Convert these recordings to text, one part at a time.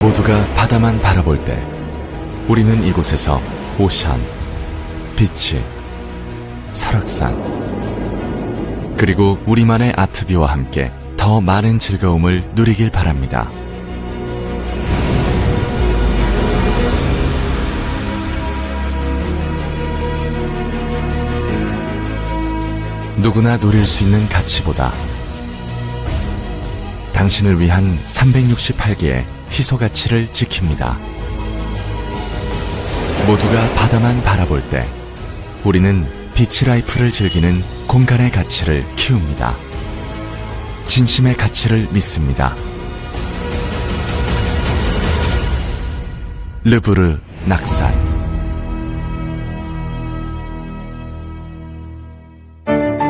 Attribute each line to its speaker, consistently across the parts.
Speaker 1: 모두가 바다만 바라볼 때 우리는 이곳에서 오션, 비치, 설악산, 그리고 우리만의 아트뷰와 함께 더 많은 즐거움을 누리길 바랍니다. 누구나 누릴 수 있는 가치보다 당신을 위한 368개의 희소 가치를 지킵니다. 모두가 바다만 바라볼 때 우리는 비치 라이프를 즐기는 공간의 가치를 키웁니다. 진심의 가치를 믿습니다. 르브르 낙산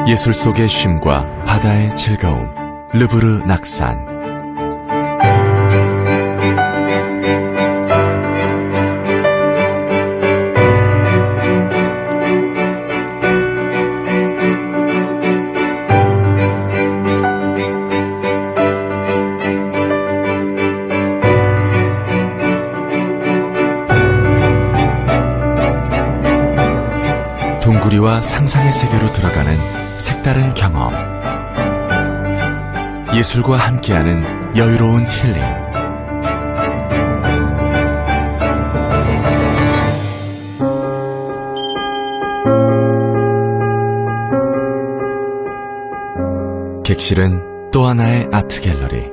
Speaker 1: 예술 속의 쉼과 바다의 즐거움 르브르 낙산 동구리와 상상의 세계로 들어가는 색다른 경험. 예술과 함께하는 여유로운 힐링. 객실은 또 하나의 아트 갤러리.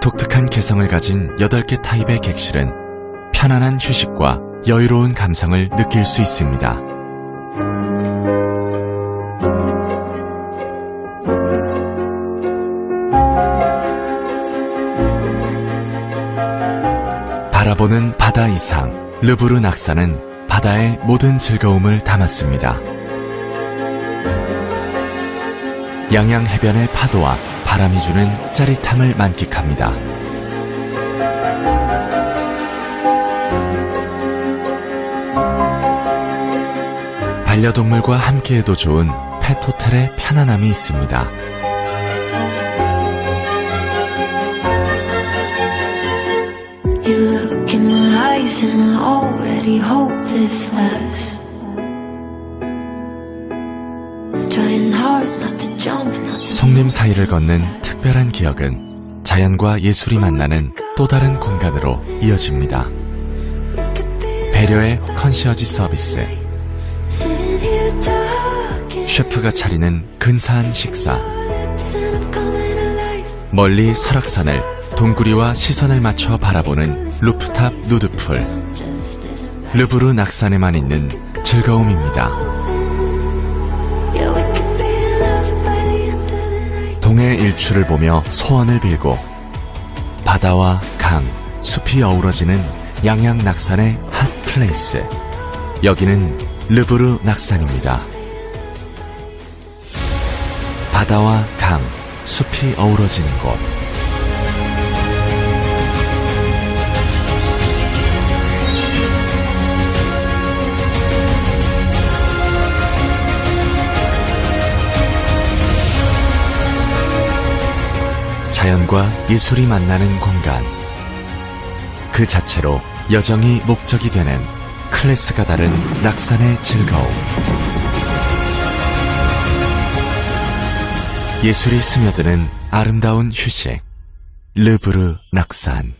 Speaker 1: 독특한 개성을 가진 8개 타입의 객실은 편안한 휴식과 여유로운 감성을 느낄 수 있습니다. 바라보는 바다 이상 르브르 낙산은 바다의 모든 즐거움을 담았습니다. 양양 해변의 파도와 바람이 주는 짜릿함을 만끽합니다. 반려동물과 함께해도 좋은 펫호텔의 편안함이 있습니다.
Speaker 2: You look in my eyes and I already hope this lasts. Trying hard not to jump, not to
Speaker 1: 송림 사이를 걷는 특별한 기억은 자연과 예술이 만나는 또 다른 공간으로 이어집니다. 배려의 컨시어지 서비스, 셰프가 차리는 근사한 식사. 멀리 설악산을 동구리와 시선을 맞춰 바라보는 루프탑 누드풀, 르브르 낙산에만 있는 즐거움입니다. 동해 일출을 보며 소원을 빌고 바다와 강, 숲이 어우러지는 양양 낙산의 핫 플레이스. 여기는 르브르 낙산입니다. 바다와 강, 숲이 어우러지는 곳. 자연과 예술이 만나는 공간. 그 자체로 여정이 목적이 되는 클래스가 다른 낙산의 즐거움. 예술이 스며드는 아름다운 휴식. 르브르 낙산.